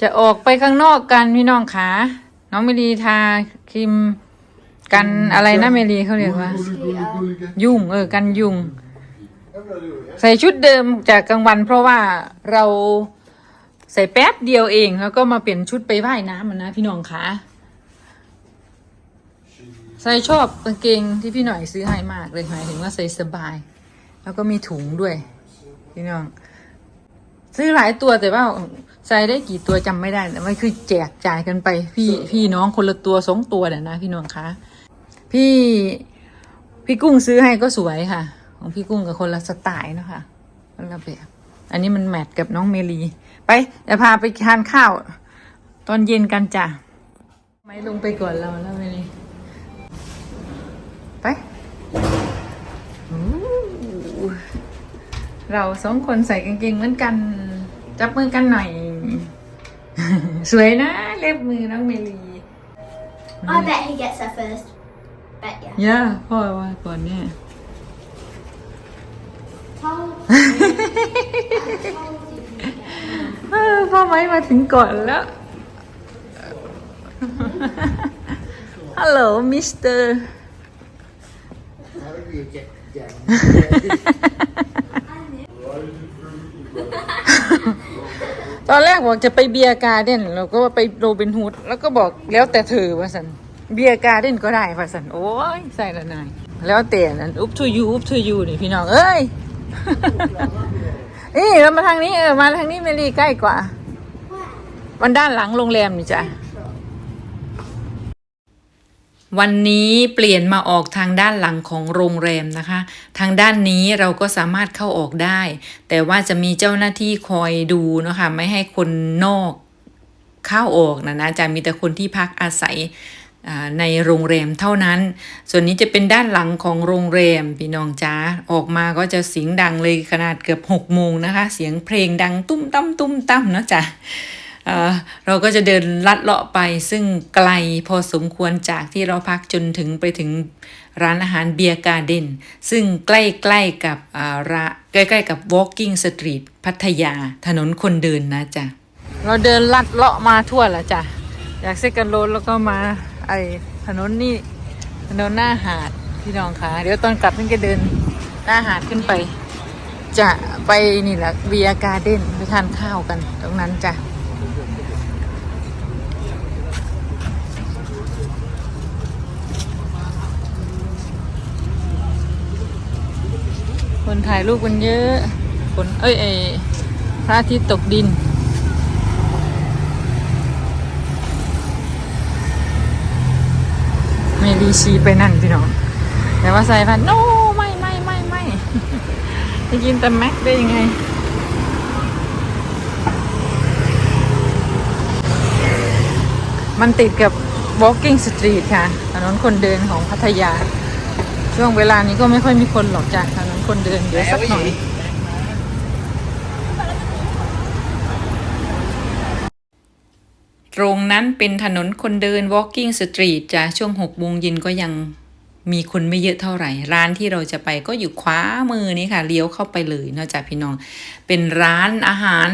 จะออกไปข้างนอกกันพี่น้องขาน้องเมลีทาครีมกันอะไรนะเมลีเขาเรียกว่า ยุ่งเออกันยุงใส่ชุดเดิมจากกลางวัน เพราะว่าเราใส่แป๊บเดียวเอง แล้วก็มาเปลี่ยนชุดไปว่ายน้ำมันนะพี่น้องขาใส่ชอบกางเกงที่พี่หน่อยซื้อให้มากเลยหมายถึงว่าใส่สบาย แล้วก็มีถุงด้วย พี่น้อง ซื้อหลายตัวแต่ว่าใส่ได้กี่ตัวจำไม่ได้แต่ว่าคือแจกจ่ายกันไปพี่พี่น้องคนละตัวสองตัวเนี่ยนะพี่น้องคะพี่พี่กุ้งซื้อให้ก็สวยค่ะ ของพี่กุ้งกับคนละสไตล์เนะคะคนละแบบอันนี้มันแมทกับน้องเมลีไปเดี๋ยวพาไปทานข้าว ตอนเย็นกันจ้ะไม่ลงไปก่อนเราแล้วเมลีไปเราสองคนใส่กางเกงเหมือนกัน จับมือกันหน่อย สวยนะ เล็บมือน้องเมลี I bet he gets there first. Bet ya. ย่าพ่อว่าก่อนเนี่ย Told เออพ่อไม้มาถึงก่อนแล้ว ฮัลโหลมิสเตอร์ ตอนแรกบอกจะไปเบียร์การ์เด่นเราก็ว่าไปโรบินฮูดแล้วก็บอกแล้วแต่เธอว่าสันเบียร์การ์เด่นก็ได้ว่าสันโอ้ยใส่ละนายแล้วแต่นั้นอุ๊บทูยูอุ๊บทูยูนี่พี่น้องเอ้ยนี่เรามาทางนี้เออมาทางนี้เมลีใกล้กว่า มันด้านหลังโรงแรมนี่จ้ะ วันนี้เปลี่ยนมาออกทางด้านหลังของโรงแรมนะคะ ทางด้านนี้เราก็สามารถเข้าออกได้ แต่ว่าจะมีเจ้าหน้าที่คอยดูนะคะไม่ให้คนนอกเข้าออกนะนะจะมีแต่คนที่พักอาศัยในโรงแรมเท่านั้น ส่วนนี้จะเป็นด้านหลังของโรงแรมพี่น้องจ้าออกมาก็จะเสียงดังเลยขนาดเกือบหกโมงนะคะ เสียงเพลงดังตุ้มตั้มตุ้มตั้มเนาะจ้ะ เราก็จะเดินลัดเลาะไปซึ่งไกลพอสมควรจากที่เราพักจนถึงไปถึงร้านอาหารเบียร์การ์เดนซึ่งใกล้ๆกับระใกล้ๆกับ Walking Street พัทยาถนนคนเดินนะจ๊ะ เราเดินลัดเลาะมาทั่วแล้วจ้ะจากเซกันโรดแล้วก็มาไอถนนนี่ถนนหน้าหาดพี่น้องคะเดี๋ยวตอนกลับนี่ก็เดินหน้าหาดขึ้นไป จะไปนี่แหละเบียร์การ์เดนไปทานข้าวกันตรงนั้นจ้ะ คนถ่ายรูปกันเยอะคนเอ้ยเอพระอาทิตย์ตกดิน เมลีชีไปนั่นพี่น้อง แต่ว่าใส่พันโน้ไม่ไม่ไม่ไม่จะกินแต่แม็กได้ยังไงมันติดกับ Walking Street ค่ะถนนคนเดินของพัทยา ช่วงเวลานี้ก็ไม่ค่อยมีคนหรอกจากถนนคนเดินเดี๋ยวสักหน่อย ตรงนั้นเป็นถนนคนเดิน Walking Street จ้ะช่วง6โมงเย็นก็ยังมีคนไม่เยอะเท่าไหร่ ร้านที่เราจะไปก็อยู่ขวามือนี่ค่ะ เลี้ยวเข้าไปเลยเนอกจากพี่น้อง เป็นร้านอาหาร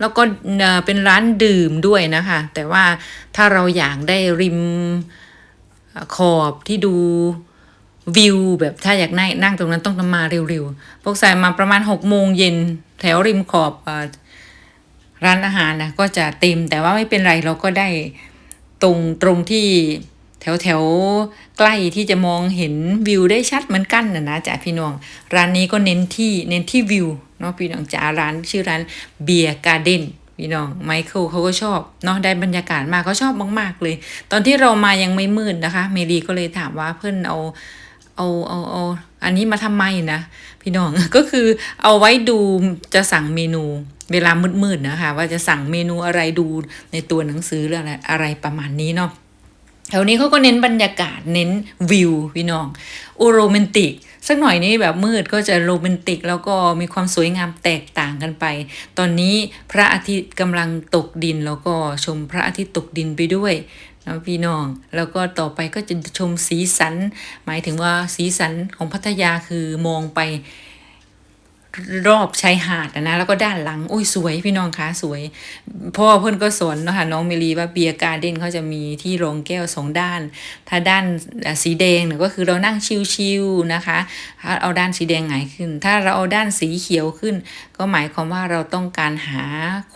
แล้วก็เอ่อเป็นร้านดื่มด้วยนะคะ แต่ว่าถ้าเราอยากได้ริมขอบที่ดู วิวแบบถ้าอยากนั่งนั่งตรงนั้นต้องมาเร็วๆ พวกสายมาประมาณหกโมงเย็นแถวริมขอบอร้านอาหารนะก็จะเต็มแต่ว่าไม่เป็นไรเราก็ได้ตรงตรงที่แถวแถวใกล้ที่จะมองเห็นวิวได้ชัดเหมือนกันนะนะจ๊ะพี่น้อง ร้านนี้ก็เน้นที่เน้นที่วิวเนาะพี่น้องจ๋าร้านชื่อร้านเบียร์การ์เด้นพี่น้องไมเคิลเขาก็ชอบเนาะได้บรรยากาศมากเขาชอบมาก ๆ เลย ตอนที่เรามายังไม่มืดนะคะ เมลีก็เลยถามว่าเพื่อนเอา เอาเอาเอาอันนี้มาทำไมนะพี่น้องก็คือเอาไว้ดูจะสั่งเมนูเวลามืดๆนะคะ ว่าจะสั่งเมนูอะไรดูในตัวหนังสือหรืออะไรอะไรประมาณนี้เนาะแถวนี้เขาก็เน้นบรรยากาศเน้นวิวพี่น้องโอโรแมนติกสักหน่อยนี้แบบมืดก็จะโรแมนติก แล้วก็มีความสวยงามแตกต่างกันไป ตอนนี้พระอาทิตย์กำลังตกดินแล้วก็ชมพระอาทิตย์ตกดินไปด้วย นะพี่น้อง แล้วก็ต่อไปก็จะชมสีสัน หมายถึงว่าสีสันของพัทยาคือมองไป รอบชายหาดนะแล้วก็ด้านหลัง โอ้ยสวยพี่น้องคะสวยพ่อเพื่อนก็สอนเนาะค่ะน้องเมลีว่าเบียร์การ์เด้นเขาจะมีที่รองแก้วสองด้าน ถ้าด้านสีแดงเนี่ยก็คือเรานั่งชิลๆนะคะถ้าเอาด้านสีแดงหงายขึ้น ถ้าเราเอาด้านสีเขียวขึ้น ก็หมายความว่าเราต้องการหา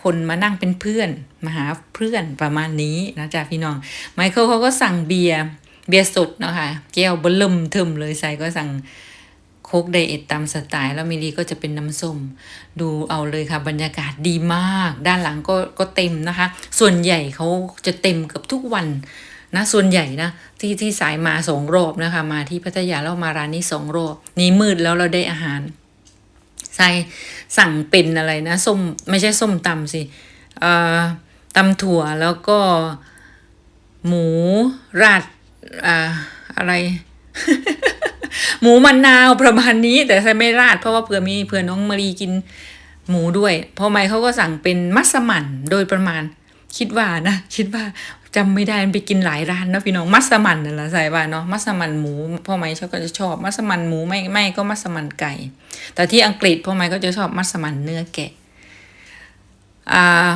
คนมานั่งเป็นเพื่อนมาหาเพื่อนประมาณนี้นะจ๊ะพี่น้องไมเคิลเขาก็สั่งเบียร์เบียร์สดเนาะคะแก้วบลมเทิมเลยใส่ก็สั่ง คกไดเอทตามสไตล์แล้วมิลีก็จะเป็นน้ำส้ม ดูเอาเลยค่ะ บรรยากาศดีมาก ด้านหลังก็ก็เต็มนะคะ ส่วนใหญ่เขาจะเต็มเกับทุกวันนะส่วนใหญ่นะที่ที่สายมาสองรอบนะคะ มาที่พัทยาแล้วมาร้านนี้สองรอบ นี่มืดแล้วเราได้อาหารใส่สั่งเป็นอะไรนะส้มไม่ใช่ส้มตำสิเอ่อตำถั่วแล้วก็หมูราดอ่าอะไร หมูมันนาวประมาณนี้ แต่ใส่ไม่ราดเพราะว่าเผื่อมีเผื่อน้องมารีกินหมูด้วยเพอไม่เขาก็สั่งเป็นมัสมั่นโดยประมาณ คิดว่านะคิดว่าจำไม่ได้มันไปกินหลายร้านนะพี่น้องมัสมั่นนั่นแหละใส่ว่าเนาะมัสมั่นหมูพ่อไม้เขาก็จะชอบมัสมั่นหมูไม่ไม่ก็มัสมั่นไก่ แต่ที่อังกฤษพ่อไม้ก็จะชอบมัสมั่นเนื้อแกะอ่า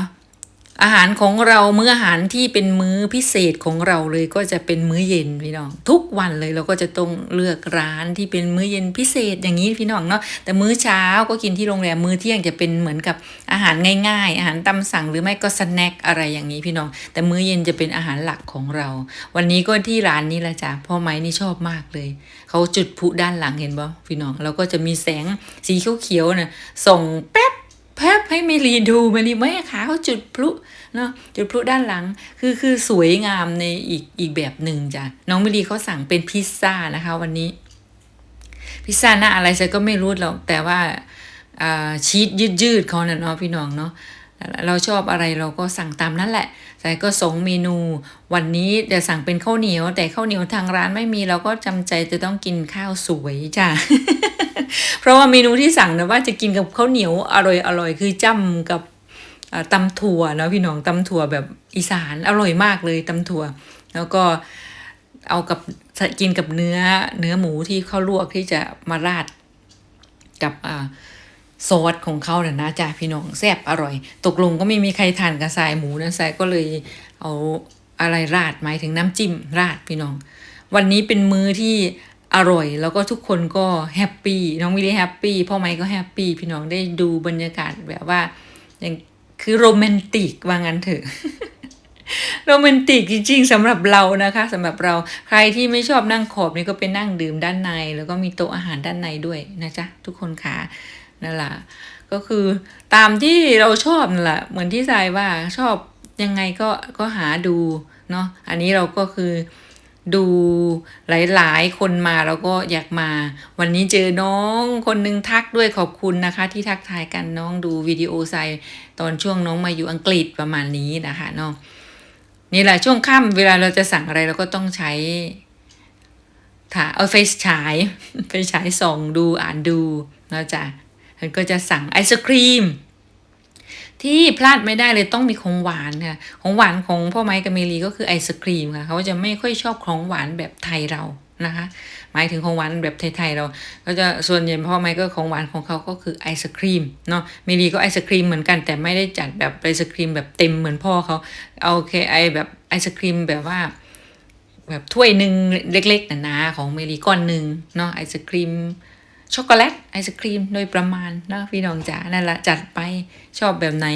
อาหารของเรามื้ออาหารที่เป็นมื้อพิเศษของเราเลยก็จะเป็นมื้อเย็นพี่น้อง ทุกวันเลยเราก็จะต้องเลือกร้านที่เป็นมื้อเย็นพิเศษอย่างนี้พี่น้องเนาะแต่มื้อเช้าก็กินที่โรงแรมมื้อเที่ยงจะเป็นเหมือนกับอาหารง่ายๆ อาหารตามสั่งหรือไม่ก็สแน็คอะไรอย่างนี้พี่น้อง แต่มื้อเย็นจะเป็นอาหารหลักของเรา วันนี้ก็ที่ร้านนี้ละจ้ะพ่อไม้นี่ชอบมากเลยเขาจุดพุด้านหลังเห็นบ่พี่น้องแล้วก็จะมีแสงสีเขียวๆน่ะส่งแป๊บ แพบให้เมลีดูเมลีไม่ขาเขาจุดพลุเนาะจุดพลุด้านหลังคือคือสวยงามในอีกอีกแบบหนึ่งจ้ะน้องเมลีเขาสั่งเป็นพิซซ่านะคะ วันนี้ พิซซ่าหน้าอะไรฉันก็ไม่รู้หรอกแต่ว่าอ่าชีสยืดยืดๆเขาเนาะพี่น้องเนาะเราชอบอะไรเราก็สั่งตามนั้นแหละแต่ก็สองเมนูวันนี้จะสั่งเป็นข้าวเหนียว แต่ข้าวเหนียวทางร้านไม่มีเราก็จำใจจะต้องกินข้าวสวยจ้ะ เพราะว่าเมนูที่สั่งนะว่าจะกินกับข้าวเหนียวอร่อยอร่อยคือจ้ำกับอ่าตำถั่วเนาะพี่น้องตำถั่วแบบอีสานอร่อยมากเลยตำถั่ว แล้วก็เอากับกินกับเนื้อเนื้อหมูที่เขาลวกที่จะมาราดกับอ่าซอสของเขาเนี่ยนะจ้ะพี่น้องแซ่บอร่อย ตกลงก็ไม่มีใครทานกับทรายหมูนะทรายก็เลยเอาอะไรราดหมายถึงน้ำจิ้มราดพี่น้อง วันนี้เป็นมื้อที่ อร่อย แล้วก็ทุกคนก็แฮปปี้น้องวิลลี่แฮปปี้พ่อไม้ก็แฮปปี้พี่น้องได้ดูบรรยากาศแบบว่าอย่างคือโรแมนติกว่างั้นเถอะโรแมนติกจริงๆสำหรับเรานะคะสำหรับเราใครที่ไม่ชอบนั่งขอบนี่ก็ไปนั่งดื่มด้านใน แล้วก็มีโต๊ะอาหารด้านในด้วยนะจ๊ะทุกคนค่ะนั่นแหละก็คือตามที่เราชอบนั่นแหละเหมือนที่ทรายว่าชอบยังไงก็ก็หาดูเนาะอันนี้เราก็คือ ดูหลายๆ คนมาแล้วก็อยากมา วันนี้เจอน้องคนหนึงทักด้วยขอบคุณนะคะ ที่ทักทายกันน้องดูวิดีโอไซตอนช่วงน้องมาอยู่อังกฤษประมาณนี้นะคะเนาะนี่แหละช่วงค่ำเวลาเราจะสั่งอะไรเราก็ต้องใช้ถ่าเอาไฟฉายไฟฉายส่องดูอ่านดูเนาะจ้ะมันก็จะสั่งไอศครีม ที่พลาดไม่ได้เลยต้องมีของหวานค่ะ ของหวานของพ่อไม้กับเมลีก็คือไอศครีมค่ะ เขาจะไม่ค่อยชอบของหวานแบบไทยเรานะคะ หมายถึงของหวานแบบไทยๆเรา ก็จะส่วนใหญ่พ่อไม้ก็ของหวานของเขาก็คือไอศครีมเนาะ เมลีก็ไอศครีมเหมือนกันแต่ไม่ได้จัดแบบไอศครีมแบบเต็มเหมือนพ่อเขาเอาแค่ไอแบบไอศครีมแบบว่าแบบถ้วยหนึ่งเล็กๆหนาๆของเมลีก้อนหนึ่งเนาะไอศครีม ช็อกโกแลตไอศครีมโดยประมาณเนาะพี่น้องจ๋านั่นละจัดไปชอบแบบไหน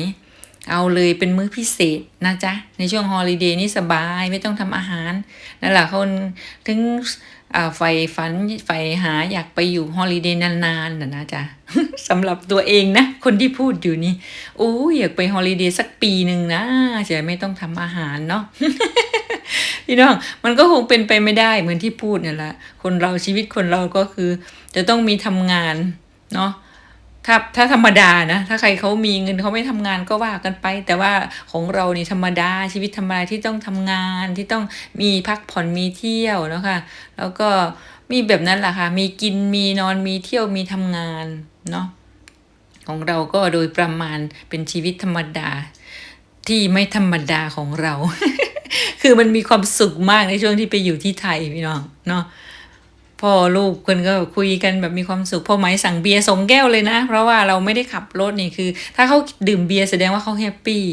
เอาเลยเป็นมื้อพิเศษนะจ๊ะ ในช่วงฮอลิเดย์นี่สบายไม่ต้องทำอาหารนั่นแหละคนถึงอ่าไฟฝันไฟหาอยากไปอยู่ฮอลิเดย์นานๆนะนะจ๊ะสำหรับตัวเองนะ คนที่พูดอยู่นี่โอ้ยอยากไปฮอลิเดย์สักปีหนึ่งนะจะไม่ต้องทำอาหารเนาะ พี่น้องมันก็คงเป็นไปไม่ได้เหมือนที่พูดเนี่ยแหละคนเราชีวิตคนเราก็คือ จะต้องมีทำงานเนาะถ้าถ้าธรรมดานะ ถ้าใครเขามีเงินเขาไม่ทำงานก็ว่ากันไป แต่ว่าของเรานี่ธรรมดาชีวิตธรรมดาที่ต้องทำงานที่ต้องมีพักผ่อนมีเที่ยวนะคะแล้วก็มีแบบนั้นแหละค่ะ มีกินมีนอนมีเที่ยวมีทำงานเนาะของเราก็โดยประมาณเป็นชีวิตธรรมดาที่ไม่ธรรมดาของเรา คือมันมีความสุขมากในช่วงที่ไปอยู่ที่ไทยพี่น้องเนาะพ่อลูกคนก็คุยกันแบบมีความสุขพ่อไหมสั่งเบียร์สองแก้วเลยนะ เพราะว่าเราไม่ได้ขับรถนี่คือ ถ้าเขาดื่มเบียร์แสดงว่าเขาแฮปปี้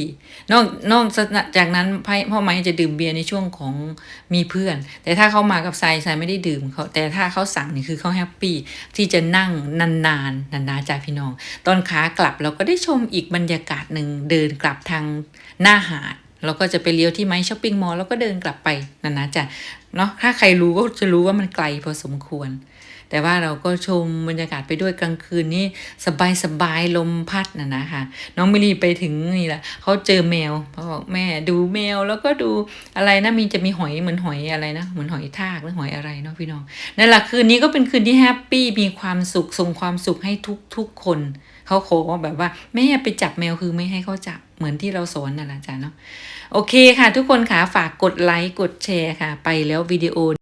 นอกนอกจากนั้นพ่อไหมจะดื่มเบียร์ในช่วงของมีเพื่อน แต่ถ้าเขามากับทรายทรายไม่ได้ดื่มเขาแต่ถ้าเขาสั่งนี่คือเขาแฮปปี้ที่จะนั่งนานๆนานๆจ้าพี่น้อง ตอนขากลับเราก็ได้ชมอีกบรรยากาศหนึ่งเดินกลับทางหน้าหาด เราก็จะไปเลี้ยวที่ไม้ช้อปปิ้งมอลล์แล้วก็เดินกลับไปนั่นนะจ๊ะเนาะถ้าใครรู้ก็จะรู้ว่ามันไกลพอสมควร แต่ว่าเราก็ชมบรรยากาศไปด้วยกลางคืนนี่สบายสบายๆลมพัดนะนะคะน้องมิลีไปถึงนี่แหละเขาเจอแมวเขาบอกแม่ดูแมวแล้วก็ดูอะไรนะมีจะมีหอยเหมือนหอยอะไรนะเหมือนหอยทากหรือหอยอะไรเนาะพี่น้องนั่นแหละคืนนี้ก็เป็นคืนที่แฮปปี้มีความสุขส่งความสุขให้ทุกทุกๆคนเขาขอแบบว่าแม่ไปจับแมวคือไม่ให้เขาจับ เหมือนที่เราสอนน่ะละจ้ะเนาะโอเคค่ะ ทุกคนค่ะฝากกดไลค์กดแชร์ค่ะ ไปแล้ววิดีโอ